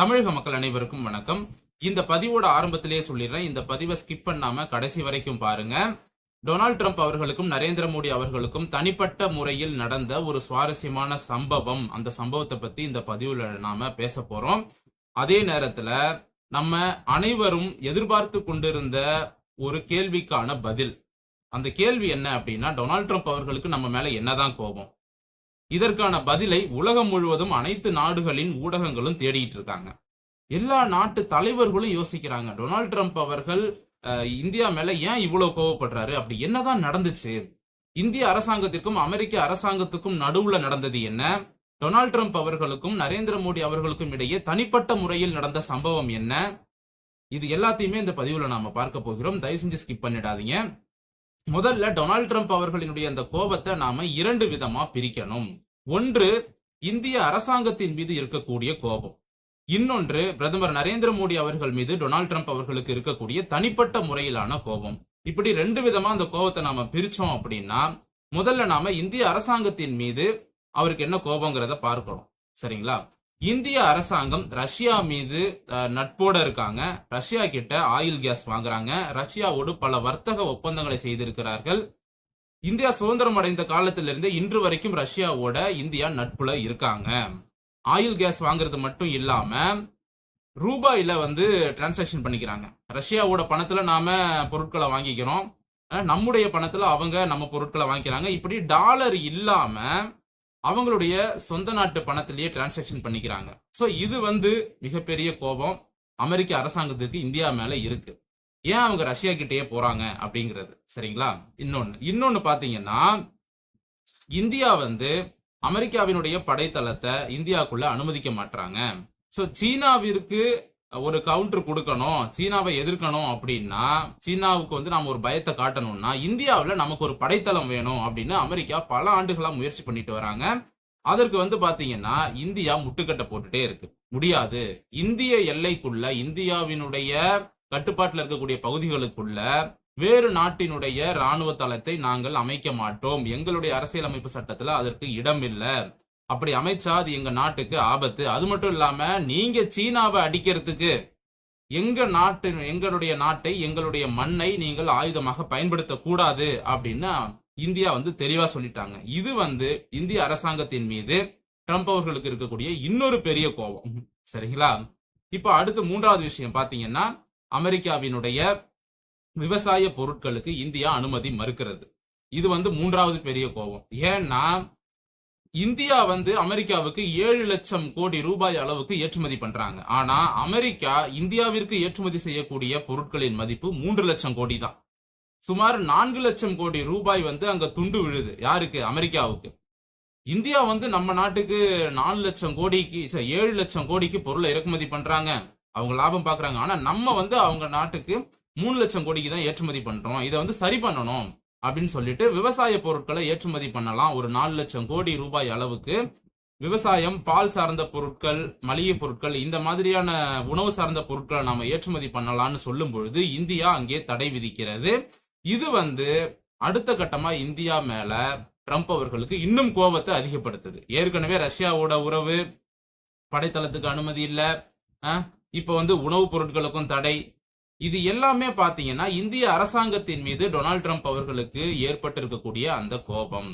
தமிழக மக்கள் அனைவருக்கும் வணக்கம். இந்த பதிவோட ஆரம்பத்திலேயே சொல்லிடுறேன். இந்த பதிவை ஸ்கிப் பண்ணாம கடைசி வரைக்கும் பாருங்க. டொனால்ட் ட்ரம்ப் அவர்களுக்கும் நரேந்திர மோடி அவர்களுக்கும் தனிப்பட்ட முறையில் நடந்த ஒரு சுவாரஸ்யமான சம்பவம். அந்த சம்பவத்தை பத்தி இந்த பதிவுல நாம பேச போறோம். அதே நேரத்துல நம்ம அனைவரும் எதிர்பார்த்து கொண்டிருந்த ஒரு கேள்விக்கான பதில். அந்த கேள்வி என்ன அப்படின்னா டொனால்ட் ட்ரம்ப் அவர்களுக்கு நம்ம மேல என்னதான் கோபம்? இதற்கான பதிலை உலகம் முழுவதும் அனைத்து நாடுகளின் ஊடகங்களும் தேடிட்டு இருக்காங்க எல்லா நாட்டு தலைவர்களும் யோசிக்கிறாங்க. டொனால்ட் ட்ரம்ப் அவர்கள் இந்தியா மேல ஏன் இவ்வளவு கோவப்படுறாரு? அப்படி என்னதான் நடந்துச்சு? இந்திய அரசாங்கத்திற்கும் அமெரிக்க அரசாங்கத்துக்கும் நடுவுல நடந்தது என்ன? டொனால்ட் ட்ரம்ப் அவர்களுக்கும் நரேந்திர மோடி அவர்களுக்கும் இடையே தனிப்பட்ட முறையில் நடந்த சம்பவம் என்ன? இது எல்லாத்தையுமே இந்த பதிவுல நாம பார்க்க போகிறோம். தயவு செஞ்சு ஸ்கிப் பண்ணிடாதீங்க. முதல்ல டொனால்ட் ட்ரம்ப் அவர்களினுடைய அந்த கோபத்தை நாம இரண்டு விதமா பிரிக்கணும். ஒன்று இந்திய அரசாங்கத்தின் மீது இருக்கக்கூடிய கோபம். இன்னொன்று பிரதமர் நரேந்திர மோடி அவர்கள் மீது டொனால்ட் ட்ரம்ப் அவர்களுக்கு இருக்கக்கூடிய தனிப்பட்ட முறையிலான கோபம். இப்படி ரெண்டு விதமா அந்த கோபத்தை நாம பிரிச்சோம் அப்படின்னா முதல்ல நாம இந்திய அரசாங்கத்தின் மீது அவருக்கு என்ன கோபங்கிறத பார்க்கணும். சரிங்களா? இந்திய அரசாங்கம் ரஷ்யா மீது நட்போட இருக்காங்க. ரஷ்யா கிட்ட ஆயில் கேஸ் வாங்குறாங்க. ரஷ்யாவோடு பல வர்த்தக ஒப்பந்தங்களை செய்திருக்கிறார்கள். இந்தியா சுதந்திரம் அடைந்த காலத்திலிருந்து இன்று வரைக்கும் ரஷ்யாவோட இந்தியா நட்புல இருக்காங்க. ஆயில் கேஸ் வாங்குறது மட்டும் இல்லாம ரூபாயில வந்து டிரான்சாக்ஷன் பண்ணிக்கிறாங்க. ரஷ்யாவோட பணத்துல நாம பொருட்களை வாங்கிக்கிறோம். நம்முடைய பணத்துல அவங்க நம்ம பொருட்களை வாங்கிக்கிறாங்க. இப்படி டாலர் இல்லாம அவங்களுடைய சொந்த நாட்டு பணத்திலேயே டிரான்சாக்ஷன் பண்ணிக்கிறாங்க. ஸோ இது வந்து மிகப்பெரிய கோபம். அமெரிக்க அரசாங்கத்துக்கு இந்தியா மேல இருக்கு. ஏன் அவங்க ரஷ்யா கிட்டேயே போறாங்க அப்படிங்கிறது? சரிங்களா? இன்னொன்னு. இன்னொன்னு பாத்தீங்கன்னா இந்தியா வந்து அமெரிக்காவினுடைய படைத்தளத்தை இந்தியாவுக்குள்ள அனுமதிக்க மாட்டாங்க ஸோ சீனாவிற்கு ஒரு கவுண்டர் கொடுக்கணும் சீனாவை எதிர்க்கணும் அப்படின்னா சீனாவுக்கு வந்து நாம ஒரு பயத்தை காட்டணும்னா இந்தியாவில் நமக்கு ஒரு படைத்தளம் வேணும் அப்படின்னு அமெரிக்கா பல ஆண்டுகளா முயற்சி பண்ணிட்டு வராங்க. அதற்கு வந்து பாத்தீங்கன்னா இந்தியா முட்டுக்கட்டை போட்டுட்டே இருக்கு. முடியாது. இந்திய எல்லைக்குள்ள இந்தியாவினுடைய கட்டுப்பாட்டில் இருக்கக்கூடிய பகுதிகளுக்குள்ள வேறு நாட்டினுடைய ராணுவ தளத்தை நாங்கள் அமைக்க மாட்டோம். எங்களுடைய அரசியலமைப்பு சட்டத்துல அதற்கு இடம் இல்லை அப்படி அமைச்சா அது எங்க நாட்டுக்கு ஆபத்து. அது மட்டும் இல்லாம நீங்க சீனாவை அடிக்கிறதுக்கு எங்க நாட்டு எங்களுடைய நாட்டை எங்களுடைய மண்ணை நீங்கள் ஆயுதமாக பயன்படுத்த கூடாது அப்படின்னு இந்தியா வந்து தெளிவா சொல்லிட்டாங்க. இது வந்து இந்திய அரசாங்கத்தின் மீது ட்ரம்ப் அவர்களுக்கு இருக்கக்கூடிய இன்னொரு பெரிய கோபம். சரிங்களா? இப்போ அடுத்து மூன்றாவது விஷயம் பாத்தீங்கன்னா அமெரிக்காவினுடைய விவசாய பொருட்களுக்கு இந்தியா அனுமதி மறுக்கிறது. இது வந்து மூன்றாவது பெரிய கோபம். ஏன்னா இந்தியா வந்து அமெரிக்காவுக்கு ஏழு லட்சம் கோடி ரூபாய் அளவுக்கு ஏற்றுமதி பண்றாங்க. ஆனா அமெரிக்கா இந்தியாவிற்கு ஏற்றுமதி செய்யக்கூடிய பொருட்களின் மதிப்பு மூன்று லட்சம் கோடி தான் சுமார் நான்கு லட்சம் கோடி ரூபாய் வந்து அங்க துண்டு விழுது. யாருக்கு? அமெரிக்காவுக்கு. இந்தியா வந்து நம்ம நாட்டுக்கு நாலு லட்சம் கோடிக்கு ஏழு லட்சம் கோடிக்கு பொருளை இறக்குமதி பண்றாங்க. அவங்க லாபம் பாக்குறாங்க. ஆனா நம்ம வந்து அவங்க நாட்டுக்கு மூணு லட்சம் கோடிக்கு தான் ஏற்றுமதி பண்றோம். இதை வந்து சரி பண்ணணும். அப்படின்னு சொல்லிட்டு விவசாய பொருட்களை ஏற்றுமதி பண்ணலாம். ஒரு நாலு லட்சம் கோடி ரூபாய் அளவுக்கு விவசாயம் பால் சார்ந்த பொருட்கள் மளிகை பொருட்கள் இந்த மாதிரியான உணவு சார்ந்த பொருட்களை நாம ஏற்றுமதி பண்ணலாம்னு சொல்லும் பொழுது இந்தியா அங்கே தடை விதிக்கிறது. இது வந்து அடுத்த கட்டமா இந்தியா மேல ட்ரம்ப் அவர்களுக்கு இன்னும் கோபத்தை அதிகப்படுத்துது. ஏற்கனவே ரஷ்யாவோட உறவு படைத்தளத்துக்கு அனுமதி இல்லை. இப்போ இப்ப வந்து உணவுப் பொருட்களுக்கும் தடை. இது எல்லாமே பாத்தீங்கன்னா இந்திய அரசாங்கத்தின் மீது டொனால்ட் ட்ரம்ப் அவர்களுக்கு ஏற்பட்டிருக்கக்கூடிய அந்த கோபம்.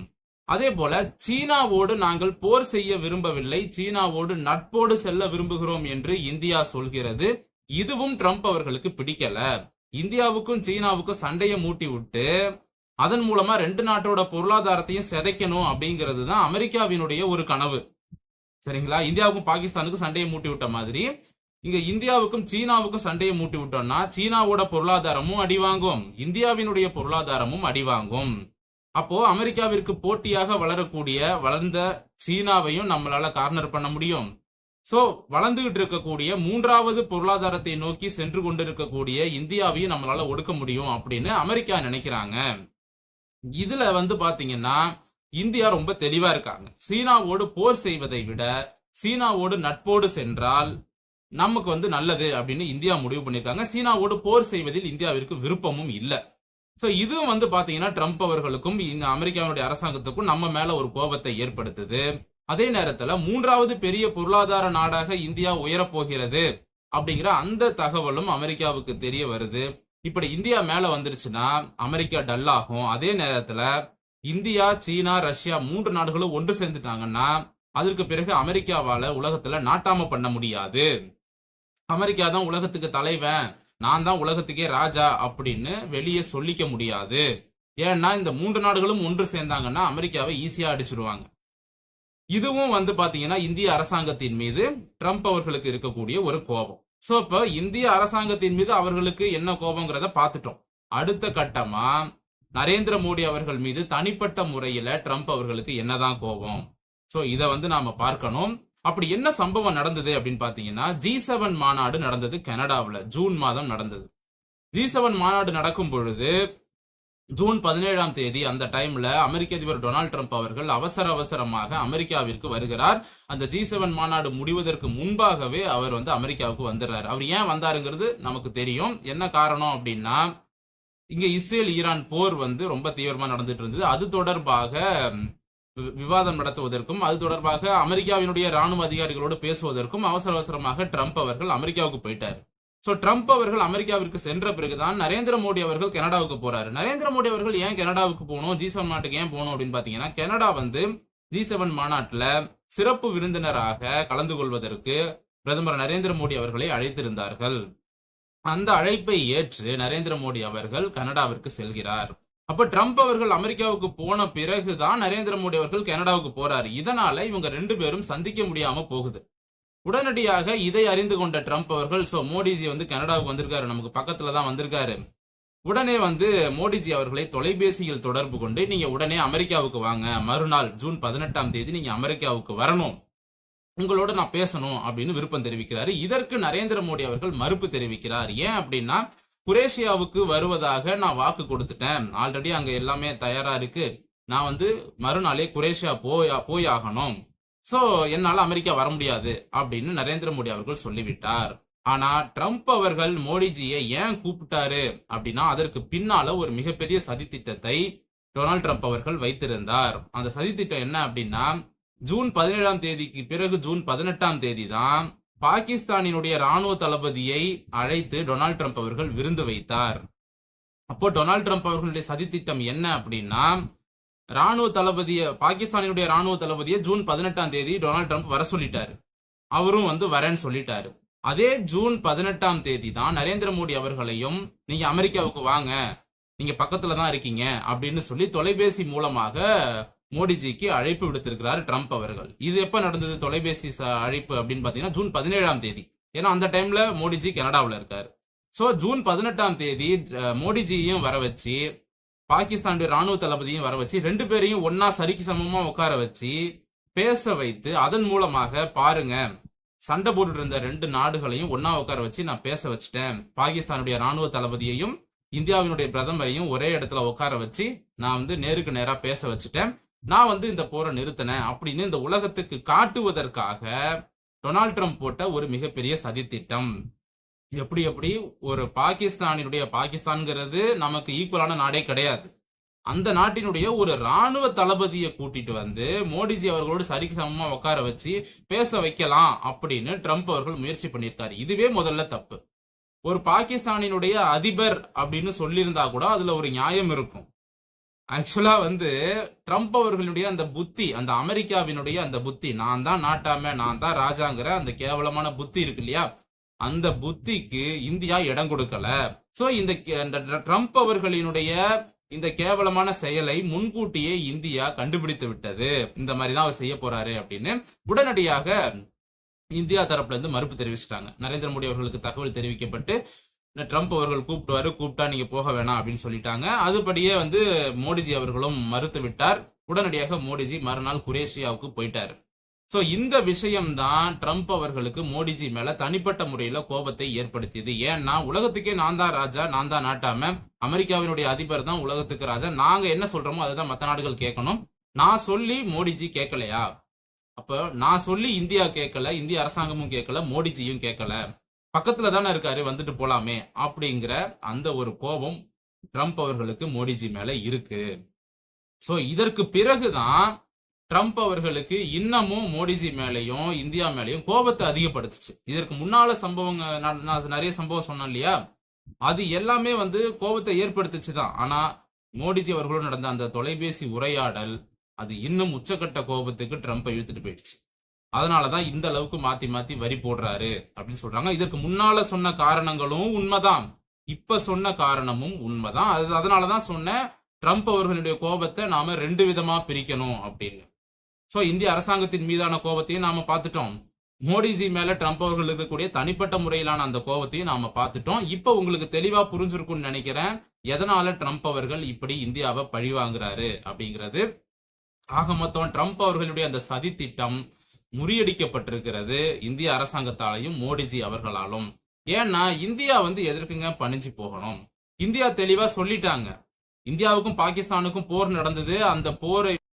அதே போல சீனாவோடு நாங்கள் போர் செய்ய விரும்பவில்லை சீனாவோடு நட்போடு செல்ல விரும்புகிறோம் என்று இந்தியா சொல்கிறது. இதுவும் ட்ரம்ப் அவர்களுக்கு பிடிக்கல. இந்தியாவுக்கும் சீனாவுக்கும் சண்டையை மூட்டி விட்டு அதன் மூலமா ரெண்டு நாட்டோட பொருளாதாரத்தையும் சிதைக்கணும் அப்படிங்கிறது தான் அமெரிக்காவினுடைய ஒரு கனவு. சரிங்களா? இந்தியாவுக்கும் பாகிஸ்தானுக்கும் சண்டையை மூட்டி விட்ட மாதிரி. இங்க இந்தியாவுக்கும் சீனாவுக்கும் சண்டையை மூட்டி விட்டோம்னா சீனாவோட பொருளாதாரமும் அடிவாங்கும். இந்தியாவினுடைய பொருளாதாரமும் அடிவாங்கும். அப்போ அமெரிக்காவிற்கு போட்டியாக வளரக்கூடிய வளர்ந்த சீனாவையும் நம்மளால கார்னர் பண்ண முடியும். சோ வளர்ந்துகிட்டு இருக்கக்கூடிய மூன்றாவது பொருளாதாரத்தை நோக்கி சென்று கொண்டிருக்கக்கூடிய இந்தியாவையும் நம்மளால ஒடுக்க முடியும் அப்படின்னு அமெரிக்கா நினைக்கிறாங்க. இதுல வந்து பாத்தீங்கன்னா இந்தியா ரொம்ப தெளிவா இருக்காங்க. சீனாவோடு போர் செய்வதை விட சீனாவோடு நட்போடு சென்றால் நமக்கு வந்து நல்லது அப்படின்னு இந்தியா முடிவு பண்ணியிருக்காங்க. சீனாவோடு போர் செய்வதில் இந்தியாவிற்கு விருப்பமும் இல்லை. ஸோ இதுவும் வந்து பாத்தீங்கன்னா ட்ரம்ப் அவர்களுக்கும் இந்த அமெரிக்காவுடைய அரசாங்கத்துக்கும் நம்ம மேல ஒரு கோபத்தை ஏற்படுத்துது. அதே நேரத்துல மூன்றாவது பெரிய பொருளாதார நாடாக இந்தியா உயரப் போகிறது அப்படிங்கிற அந்த தகவலும் அமெரிக்காவுக்கு தெரிய வருது. இப்படி இந்தியா மேல வந்துருச்சுன்னா அமெரிக்கா டல் ஆகும். அதே நேரத்துல இந்தியா சீனா ரஷ்யா மூன்று நாடுகளும் ஒன்று சேர்ந்துட்டாங்கன்னா அதற்கு பிறகு அமெரிக்காவால உலகத்துல நாட்டாம பண்ண முடியாது. அமெரிக்கா தான் உலகத்துக்கு தலைவன் நான் தான் உலகத்துக்கே ராஜா அப்படின்னு வெளியே சொல்லிக்க முடியாது. ஏன்னா இந்த மூன்று நாடுகளும் ஒன்று சேர்ந்தாங்கன்னா அமெரிக்காவை ஈஸியா அடிச்சிருவாங்க. இதுவும் வந்து பாத்தீங்கன்னா இந்திய அரசாங்கத்தின் மீது ட்ரம்ப் அவர்களுக்கு இருக்கக்கூடிய ஒரு கோபம். சோ இப்ப இந்திய அரசாங்கத்தின் மீது அவர்களுக்கு என்ன கோபங்கிறத பார்த்துட்டோம் அடுத்த கட்டமா நரேந்திர மோடி அவர்கள் மீது தனிப்பட்ட முறையில ட்ரம்ப் அவர்களுக்கு என்னதான் கோபம்? சோ இதை வந்து நாம பார்க்கணும். அப்படி என்ன சம்பவம் நடந்தது அப்படின்னு பாத்தீங்கன்னா ஜி செவன் மாநாடு நடந்தது கனடாவில். ஜூன் மாதம் நடந்தது. ஜி செவன் மாநாடு நடக்கும் பொழுது ஜூன் பதினேழாம் தேதி அந்த டைம்ல அமெரிக்க அதிபர் டொனால்ட் ட்ரம்ப் அவர்கள் அவசர அவசரமாக அமெரிக்காவிற்கு வருகிறார். அந்த ஜி செவன் மாநாடு முடிவதற்கு முன்பாகவே அவர் வந்து அமெரிக்காவுக்கு வந்துடுறாரு. அவர் ஏன் வந்தாருங்கிறது நமக்கு தெரியும். என்ன காரணம் அப்படின்னா இங்க இஸ்ரேல் ஈரான் போர் வந்து ரொம்ப தீவிரமா நடந்துட்டு இருந்தது. அது தொடர்பாக விவாதம் நடத்துவதற்கும் அது தொடர்பாக அமெரிக்காவினுடைய ராணுவ அதிகாரிகளோடு பேசுவதற்கும் அவசர அவசரமாக ட்ரம்ப் அவர்கள் அமெரிக்காவுக்கு போயிட்டார். ஸோ ட்ரம்ப் அவர்கள் அமெரிக்காவிற்கு சென்ற பிறகுதான் நரேந்திர மோடி அவர்கள் கனடாவுக்கு போறாரு. நரேந்திர மோடி அவர்கள் ஏன் கனடாவுக்கு போகணும்? ஜி செவன் நாட்டுக்கு ஏன் போகணும் அப்படின்னு பாத்தீங்கன்னா கனடா வந்து ஜி செவன் மாநாட்டுல சிறப்பு விருந்தினராக கலந்து கொள்வதற்கு பிரதமர் நரேந்திர மோடி அவர்களை அழைத்திருந்தார்கள். அந்த அழைப்பை ஏற்று நரேந்திர மோடி அவர்கள் கனடாவிற்கு செல்கிறார். அப்ப ட்ரம்ப் அவர்கள் அமெரிக்காவுக்கு போன பிறகுதான் நரேந்திர மோடி அவர்கள் கனடாவுக்கு போறாரு. இதனால இவங்க ரெண்டு பேரும் சந்திக்க முடியாம போகுது. உடனடியாக இதை அறிந்து கொண்ட ட்ரம்ப் அவர்கள் சோ மோடிஜி வந்து கனடாவுக்கு வந்திருக்காரு. நமக்கு பக்கத்துல தான் வந்திருக்காரு. உடனே வந்து மோடிஜி அவர்களை தொலைபேசியில் தொடர்பு கொண்டு நீங்க உடனே அமெரிக்காவுக்கு வாங்க. மறுநாள் ஜூன் பதினெட்டாம் தேதி நீங்க அமெரிக்காவுக்கு வரணும். உங்களோட நான் பேசணும். அப்படின்னு விருப்பம் தெரிவிக்கிறாரு. இதற்கு நரேந்திர மோடி அவர்கள் மறுப்பு தெரிவிக்கிறார். ஏன் அப்படின்னா குரேஷியாவுக்கு வருவதாக நான் வாக்கு கொடுத்துட்டேன். ஆல்ரெடி அங்க எல்லாமே தயாரா இருக்கு. நான் வந்து மறுநாளே குரேஷியா போய் போய் ஆகணும் சோ என்னால அமெரிக்கா வர முடியாது அப்படின்னு நரேந்திர மோடி அவர்கள் சொல்லிவிட்டார். ஆனா ட்ரம்ப் அவர்கள் மோடிஜியை ஏன் கூப்பிட்டாரு அப்படின்னா அதற்கு பின்னால ஒரு மிகப்பெரிய சதித்திட்டத்தை டொனால்ட் ட்ரம்ப் அவர்கள் வைத்திருந்தார். அந்த சதித்திட்டம் என்ன அப்படின்னா ஜூன் பதினேழாம் தேதிக்கு பிறகு ஜூன் பதினெட்டாம் தேதி தான் பாகிஸ்தானினுடைய ராணுவ தளபதியை அழைத்து டொனால்ட் ட்ரம்ப் அவர்கள் விருந்து வைத்தார். அப்போ டொனால்ட் ட்ரம்ப் அவர்களுடைய சதித்திட்டம் என்ன அப்படின்னா ராணுவ தளபதிய பாகிஸ்தானினுடைய ராணுவ தளபதியை ஜூன் பதினெட்டாம் தேதி டொனால்ட் ட்ரம்ப் வர சொல்லிட்டாரு. அவரும் வந்து வரேன்னு சொல்லிட்டாரு. அதே ஜூன் பதினெட்டாம் தேதி தான் நரேந்திர மோடி அவர்களையும் நீங்க அமெரிக்காவுக்கு வாங்க நீங்க பக்கத்துல தான் இருக்கீங்க அப்படின்னு சொல்லி தொலைபேசி மூலமாக மோடிஜிக்கு அழைப்பு விடுத்திருக்கிறார் ட்ரம்ப் அவர்கள். இது எப்ப நடந்தது? தொலைபேசி ச- அழைப்பு அப்படின்னு பாத்தீங்கன்னா ஜூன் பதினேழாம் தேதி. ஏன்னா அந்த டைம்ல மோடிஜி கனடாவில் இருக்காரு. ஸோ ஜூன் பதினெட்டாம் தேதி மோடிஜியையும் வர வச்சு பாகிஸ்தான் ராணுவ தளபதியும் வர வச்சு ரெண்டு பேரையும் ஒன்னா சரிக்கு சமமா உட்கார வச்சு பேச வைத்து அதன் மூலமாக பாருங்க சண்டை போட்டுட்டு இருந்த ரெண்டு நாடுகளையும் ஒன்னா உட்கார வச்சு நான் பேச வச்சுட்டேன். பாகிஸ்தானுடைய ராணுவ தளபதியையும் இந்தியாவினுடைய பிரதமரையும் ஒரே இடத்துல உட்கார வச்சு நான் வந்து நேருக்கு நேரா பேச வச்சுட்டேன். நான் வந்து இந்த போரை நிறுத்தினேன் அப்படின்னு இந்த உலகத்துக்கு காட்டுவதற்காக டொனால்ட் ட்ரம்ப் போட்ட ஒரு மிகப்பெரிய சதித்திட்டம். எப்படி எப்படி? ஒரு பாகிஸ்தானினுடைய பாகிஸ்தான்ங்கிறது நமக்கு ஈக்குவலான நாடே கிடையாது. அந்த நாட்டினுடைய ஒரு ராணுவ தளபதியை கூட்டிட்டு வந்து மோடிஜி அவர்களோடு சரிக்கு சமமா உட்கார வச்சு பேச வைக்கலாம் அப்படின்னு ட்ரம்ப் அவர்கள் முயற்சி பண்ணியிருக்காரு. இதுவே முதல்ல தப்பு. ஒரு பாகிஸ்தானினுடைய அதிபர் அப்படின்னு சொல்லியிருந்தா கூட அதுல ஒரு நியாயம் இருக்கும். ஆக்சுவலா வந்து ட்ரம்ப் அவர்களுடைய அந்த புத்தி அந்த அமெரிக்காவினுடைய அந்த புத்தி நான் தான் நாட்டாம நான் தான் ராஜாங்கிற அந்த கேவலமான புத்தி இருக்கு இல்லையா? அந்த புத்திக்கு இந்தியா இடம் கொடுக்கல. சோ இந்த கே- ட்ரம்ப் அவர்களினுடைய இந்த கேவலமான செயலை முன்கூட்டியே இந்தியா கண்டுபிடித்து விட்டது. இந்த மாதிரி தான் அவர் செய்ய போறாரு அப்படின்னு உடனடியாக இந்தியா தரப்புல இருந்து மறுப்பு தெரிவிச்சிட்டாங்க. நரேந்திர மோடி அவர்களுக்கு தகவல் தெரிவிக்கப்பட்டு இந்த ட்ரம்ப் அவர்கள் கூப்பிட்டுவாரு கூப்பிட்டா நீங்க போக வேணாம் அப்படின்னு சொல்லிட்டாங்க. அதுபடியே வந்து மோடிஜி அவர்களும் மறுத்து விட்டார். உடனடியாக மோடிஜி மறுநாள் குரேஷியாவுக்கு போயிட்டார். ஸோ இந்த விஷயம்தான் ட்ரம்ப் அவர்களுக்கு மோடிஜி மேல தனிப்பட்ட முறையில கோபத்தை ஏற்படுத்தியது. ஏன்னா உலகத்துக்கே நான் தான் ராஜா நான் தான் நாட்டாம அமெரிக்காவினுடைய அதிபர் தான் உலகத்துக்கு ராஜா. நாங்க என்ன சொல்றோமோ அதுதான் மற்ற நாடுகள் கேட்கணும். நான் சொல்லி மோடிஜி கேட்கலையா? அப்போ நான் சொல்லி இந்தியா கேட்கல இந்திய அரசாங்கமும் கேட்கல மோடிஜியும் கேட்கல. பக்கத்துல தானே இருக்காரு வந்துட்டு போலாமே அப்படிங்கிற அந்த ஒரு கோபம் ட்ரம்ப் அவர்களுக்கு மோடிஜி மேல இருக்கு. சோ இதற்கு பிறகுதான் ட்ரம்ப் அவர்களுக்கு இன்னமும் மோடிஜி மேலையும் இந்தியா மேலையும் கோபத்தை அதிகப்படுத்துச்சு. இதற்கு முன்னால சம்பவங்க நான் நான் நிறைய சம்பவம் சொன்னேன் இல்லையா? அது எல்லாமே வந்து கோபத்தை ஏற்படுத்துச்சு தான் ஆனா மோடிஜி அவர்களோடு நடந்த அந்த தொலைபேசி உரையாடல் அது இன்னும் உச்சக்கட்ட கோபத்துக்கு ட்ரம்ப்பை இழுத்துட்டு போயிடுச்சு. அதனாலதான் இந்த அளவுக்கு மாத்தி மாத்தி வரி போடுறாரு அப்படின்னு சொல்றாங்க. இதற்கு முன்னால சொன்ன காரணங்களும் உண்மைதான். இப்ப சொன்ன காரணமும் உண்மைதான். அது அதனாலதான் சொன்னேன் ட்ரம்ப் அவர்களுடைய கோபத்தை நாம ரெண்டு விதமா பிரிக்கணும் அப்படின்னு. சோ இந்திய அரசாங்கத்தின் மீதான கோபத்தையும் நாம பார்த்துட்டோம். மோடிஜி மேல ட்ரம்ப் அவர்கள் இருக்கக்கூடிய தனிப்பட்ட முறையிலான அந்த கோபத்தையும் நாம பார்த்துட்டோம். இப்ப உங்களுக்கு தெளிவா புரிஞ்சிருக்கும்னு நினைக்கிறேன் எதனால ட்ரம்ப் அவர்கள் இப்படி இந்தியாவை பழி வாங்குறாரு அப்படிங்கிறது. ஆக மொத்தம் ட்ரம்ப் அவர்களுடைய அந்த சதி திட்டம் முறியடிக்கப்பட்டிருக்கிறது இந்திய அரசாங்கத்தாலையும் மோடிஜி அவர்களாலும். ஏன்னா இந்தியா வந்து எதற்குங்க பணிஞ்சு போகணும்? இந்தியா தெளிவா சொல்லிட்டாங்க. இந்தியாவுக்கும் பாகிஸ்தானுக்கும் போர் நடந்தது. அந்த போரை